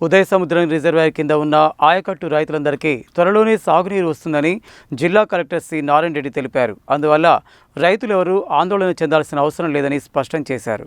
ఉదయ సముద్రం రిజర్వాయర్ కింద ఉన్న ఆయకట్టు రైతులందరికీ త్వరలోనే సాగునీరు వస్తుందని జిల్లా కలెక్టర్ సి. నారాయణ రెడ్డి తెలిపారు. అందువల్ల రైతులెవరూ ఆందోళన చెందాల్సిన అవసరం లేదని స్పష్టం చేశారు.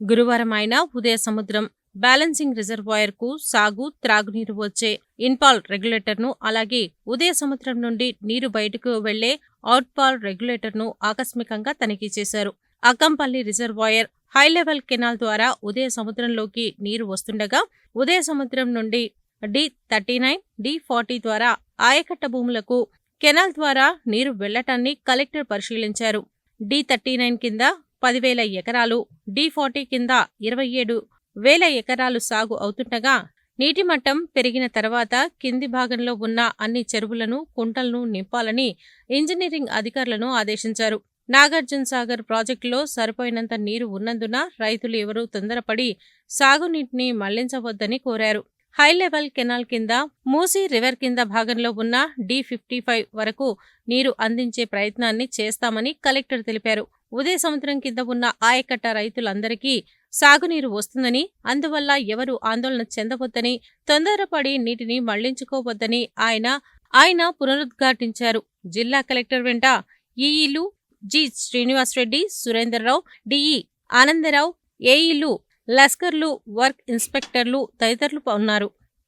గురువారం ఆయన ఉదయ సముద్రం బ్యాలెన్సింగ్ రిజర్వాయర్కు సాగు త్రాగునీరు వచ్చే ఇన్పాల్ రెగ్యులేటర్ను అలాగే ఉదయ సముద్రం నుండి నీరు బయటకు వెళ్ళే అవుట్పాల్ రెగ్యులేటర్ను ఆకస్మికంగా తనిఖీ చేశారు. Akkampalli reservoir high level canal ద్వారా ఉదయ సముద్రంలోకి నీరు వస్తుండగా ఉదయ సముద్రం నుండి D thirty nine D forty ద్వారా ఆయకట్ట భూములకు కెనాల్ ద్వారా నీరు వెళ్ళటాన్ని కలెక్టర్ పరిశీలించారు. డి థర్టీ నైన్ కింద పదివేల ఎకరాలు డి ఫార్టీ కింద ఇరవై ఏడు వేల ఎకరాలు సాగు అవుతుండగా నీటి మట్టం పెరిగిన తర్వాత కింది భాగంలో ఉన్న అన్ని చెరువులను కుంటలను నింపాలని ఇంజనీరింగ్ అధికారులను ఆదేశించారు. నాగార్జున సాగర్ ప్రాజెక్టులో సరిపోయినంత నీరు ఉన్నందున రైతులు ఎవరూ తొందరపడి సాగునీటిని మళ్ళించవద్దని కోరారు. హై లెవెల్ కెనాల్ కింద మూసీ రివర్ కింద భాగంలో ఉన్న డి ఫిఫ్టీ ఫైవ్ వరకు నీరు అందించే ప్రయత్నాన్ని చేస్తామని కలెక్టర్ తెలిపారు. ఉదయ సముద్రం కింద ఉన్న ఆయకట్ట రైతులందరికీ సాగునీరు వస్తుందని అందువల్ల ఎవరు ఆందోళన చెందవద్దని తొందరపడి నీటిని మళ్ళించుకోవద్దని ఆయన ఆయన పునరుద్ఘాటించారు. జిల్లా కలెక్టర్ వెంట ఈఈలు జి శ్రీనివాసరెడ్డి సురేందర్రావు డిఈ ఆనందరావు ఏఈలు లస్కర్లు వర్క్ ఇన్స్పెక్టర్లు తదితరులు ఉన్నారు.